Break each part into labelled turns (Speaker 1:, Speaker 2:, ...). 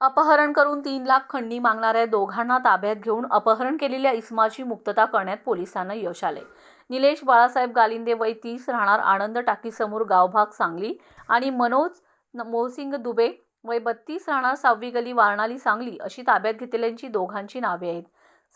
Speaker 1: अपहरण करून तीन लाख खंडणी मागणाऱ्या दोघांना ताब्यात घेऊन अपहरण केलेल्या इस्माची मुक्तता करण्यात पोलिसांना यश आले. निलेश बाळासाहेब गालिंदे वय तीस राहणार आनंद टाकीसमोर गावभाग सांगली आणि मनोज न- मोहसिंग दुबे वय बत्तीस राहणार सहावी गली वारणाली सांगली अशी ताब्यात घेतलेल्यांची दोघांची नावे आहेत.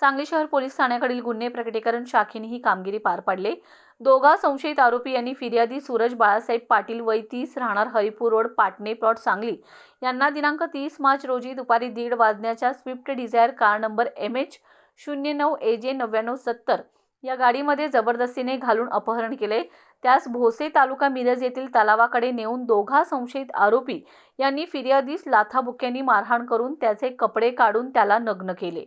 Speaker 1: सांगली शहर पोलीस ठाण्याकडील गुन्हे प्रकटीकरण शाखेने ही कामगिरी पार पाडले. दोघा संशयित आरोपी यांनी फिर्यादी सूरज बाळासाहेब पाटील वय तीस राहणार हरिपूर रोड पाटणे प्लॉट सांगली. यांना दिनांक तीस मार्च रोजी दुपारी दीड वाजण्याच्या Swift Dzire car number M H शून्य नऊ ए जे नव्याण्णव सत्तर या गाडीमध्ये जबरदस्तीने घालून अपहरण केले. त्यास भोसे तालुका मिरज येथील तलावाकडे नेऊन दोघा संशयित आरोपी यांनी फिर्यादीस लाथाबुक्यांनी मारहाण करून त्याचे कपडे काढून त्याला नग्न केले.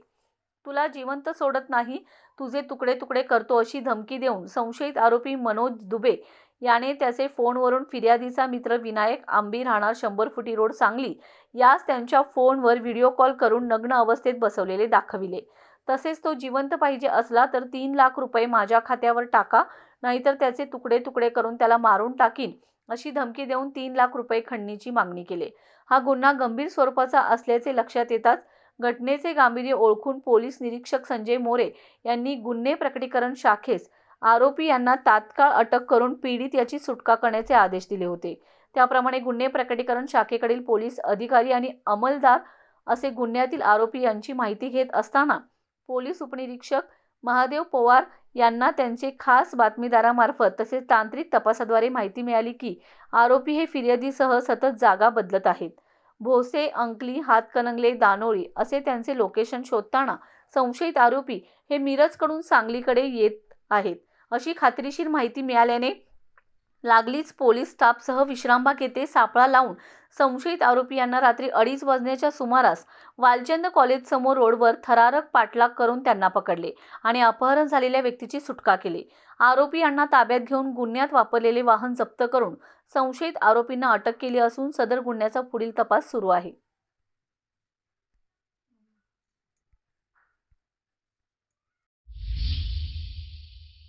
Speaker 1: तुला जिवंत सोडत नाही तुझे तुकडे तुकडे करतो अशी धमकी देऊन संशयित आरोपी मनोज दुबे याने त्याचे फोनवरून फिर्यादीचा मित्र विनायक आंबी राहणार शंभर फुटी रोड सांगली यास त्यांच्या फोनवर व्हिडिओ कॉल करून नग्न अवस्थेत बसवलेले दाखविले. तसेच तो जिवंत पाहिजे असला तर तीन लाख रुपये माझ्या खात्यावर टाका नाहीतर त्याचे तुकडे तुकडे करून त्याला मारून टाकीन अशी धमकी देऊन तीन लाख रुपये खंडणीची मागणी केली. हा गुन्हा गंभीर स्वरूपाचा असल्याचे लक्षात येताच घटनेचे गांभीर्य ओळखून पोलीस निरीक्षक संजय मोरे यांनी गुन्हे प्रकटीकरण शाखेस आरोपी यांना तात्काळ अटक करून पीडित याची सुटका करण्याचे आदेश दिले होते. त्याप्रमाणे गुन्हे प्रकटीकरण शाखेकडील पोलीस अधिकारी आणि अंमलदार असे गुन्ह्यातील आरोपी यांची माहिती घेत असताना पोलीस उपनिरीक्षक महादेव पवार यांना त्यांचे खास बातमीदारामार्फत तसेच तांत्रिक तपासाद्वारे माहिती मिळाली की आरोपी हे फिर्यादीसह सतत जागा बदलत आहेत. भोसे अंकली हातकणंगले दानोळी असे त्यांचे लोकेशन शोधताना संशयित आरोपी हे मिरजकडून सांगलीकडे येत आहेत. अशी खात्रीशीर माहिती मिळाल्याने लागलीच पोलीस स्टाफसह विश्रामबाग येथे सापळा लावून संशयित आरोपी यांना रात्री अडीच वाजण्याच्या सुमारास वालचंद कॉलेजसमोर रोडवर थरारक पाठलाग करून त्यांना पकडले आणि अपहरण झालेल्या व्यक्तीची सुटका केली. आरोपी यांना ताब्यात घेऊन गुन्ह्यात वापरलेले वाहन जप्त करून संशयित आरोपींना अटक केली असून सदर गुन्ह्याचा पुढील तपास सुरू आहे.